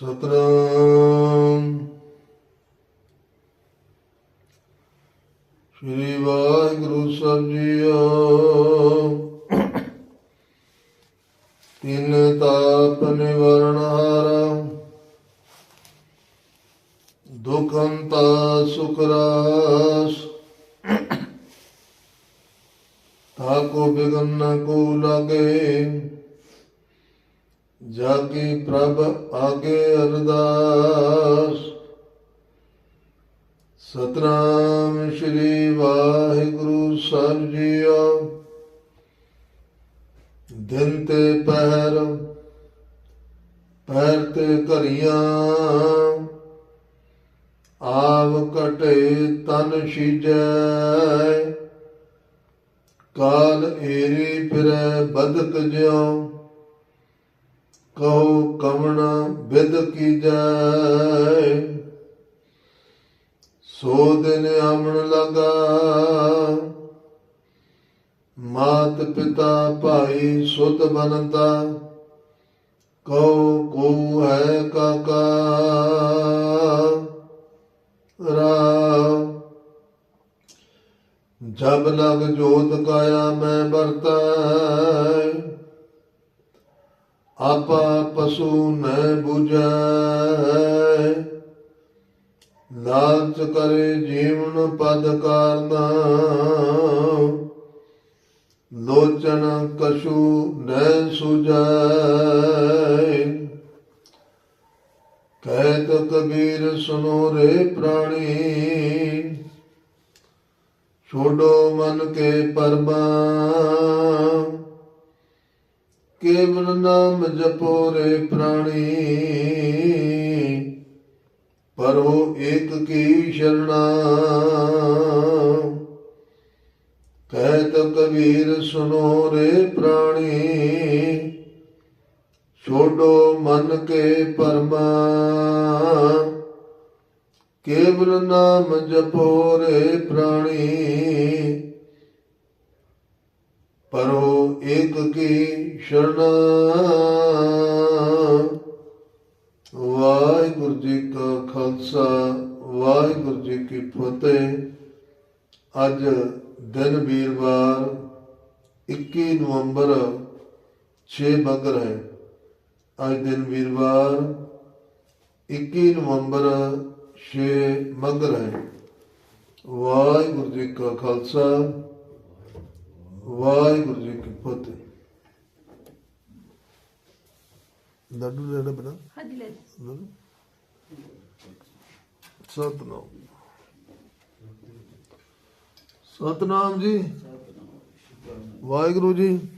ਸਤਨਾਮ। ਸ੍ਰੀ ਵਾਹਿਗੁਰੂ ਸਾਹਿਬ ਜੀਓ ਤਿੰਨ ਤਾਪ ਨਿਵਰਣ ਹਾਰਾ। ਦੁਖੰਤਾ ਸੁਖਰਾਸ ਤਾਕੋ ਬਿਗਨ ਨ ਕੋ ਲਾਗੇ। ਜਾਗੀ ਪ੍ਰਭ ਆਗੇ ਅਰਦਾਸ। ਸਤਨਾਮ ਸ਼੍ਰੀ ਵਾਹਿਗੁਰੂ ਸਾਹਿਬ ਜੀਓ। ਦਿਨ ਤੇ ਪਹਿਰ ਪਹਿਰ ਤੇ ਘਰੀਆਂ ਆਵ ਘਟੇ ਤਨ ਸੀਜੈ ਕਾਲ ਏਰੀ ਫਿਰੈ ਬਦਕ ਜਿਉ। ਕਹੋ ਕਵਣ ਬਿਦ ਕੀਜੈ ਸੋ ਦਿਨ ਆਮਣ ਲਗਾ। ਮਾਤ ਪਿਤਾ ਭਾਈ ਸੁਤ ਬਨੰਤਾ। ਕਉ ਕੋ ਹੈ ਕਾਕਾ। ਰਾਮ। ਜਬ ਲਗ ਜੋਤ ਕਾਇਆ ਮੈਂ ਵਰਤੈ। ਆਪਾ ਪਸ਼ੂ ਨ 부ਜੈ ਲਾਲਚ ਕਰੇ ਜੀਵਨ ਪਦ ਕਾਰਨਾ। ਲੋਚਨ ਕਛੂ ਨ ਸੁਜੈ ਕਹਿਤ ਕਬੀਰ ਸੁਨੋ ਰੇ ਪ੍ਰਾਣੀ। ਛੋਡੋ ਮਨ ਕੇ ਪਰਮਾ। ਕੇਵਲ ਨਾਮ ਜਪੋ ਰੇ ਪ੍ਰਾਣੀ। ਪਰੋ ਏਕ ਕੀ ਸ਼ਰਣਾ। ਕਹਿਤ ਕਬੀਰ ਸੁਨੋ ਰੇ ਪ੍ਰਾਣੀ। ਛੋਡੋ ਮਨ ਕੇ ਪਰਮਾ। ਕੇਵਲ ਨਾਮ ਜਪੋ ਰੇ ਪ੍ਰਾਣੀ। ਪਰੋ ਏਕ ਕੀ ਸ਼ਰਣਾ। ਵਾਹਿਗੁਰੂ ਜੀ ਕਾ ਖਾਲਸਾ, ਵਾਹਿਗੁਰੂ ਜੀ ਕੀ ਫਤਿਹ। ਅੱਜ ਦਿਨ ਵੀਰਵਾਰ 21 ਨਵੰਬਰ 6 ਮਗਰ ਹੈ। ਅੱਜ ਦਿਨ ਵੀਰਵਾਰ 21 ਨਵੰਬਰ 6 ਮਗਰ ਹੈ। ਵਾਹਿਗੁਰੂ ਜੀ ਕਾ ਖਾਲਸਾ ਵਾਹਿਗੁਰੂ ਜੀ ਕੀ ਫਤਿਹ। ਲੱਡੂ ਲੈਣਾ ਬਣਾ? ਹਾਂਜੀ ਲੈ ਲਓ। ਸਤਨਾਮ। ਸਤਨਾਮ ਜੀ। ਵਾਹਿਗੁਰੂ ਜੀ।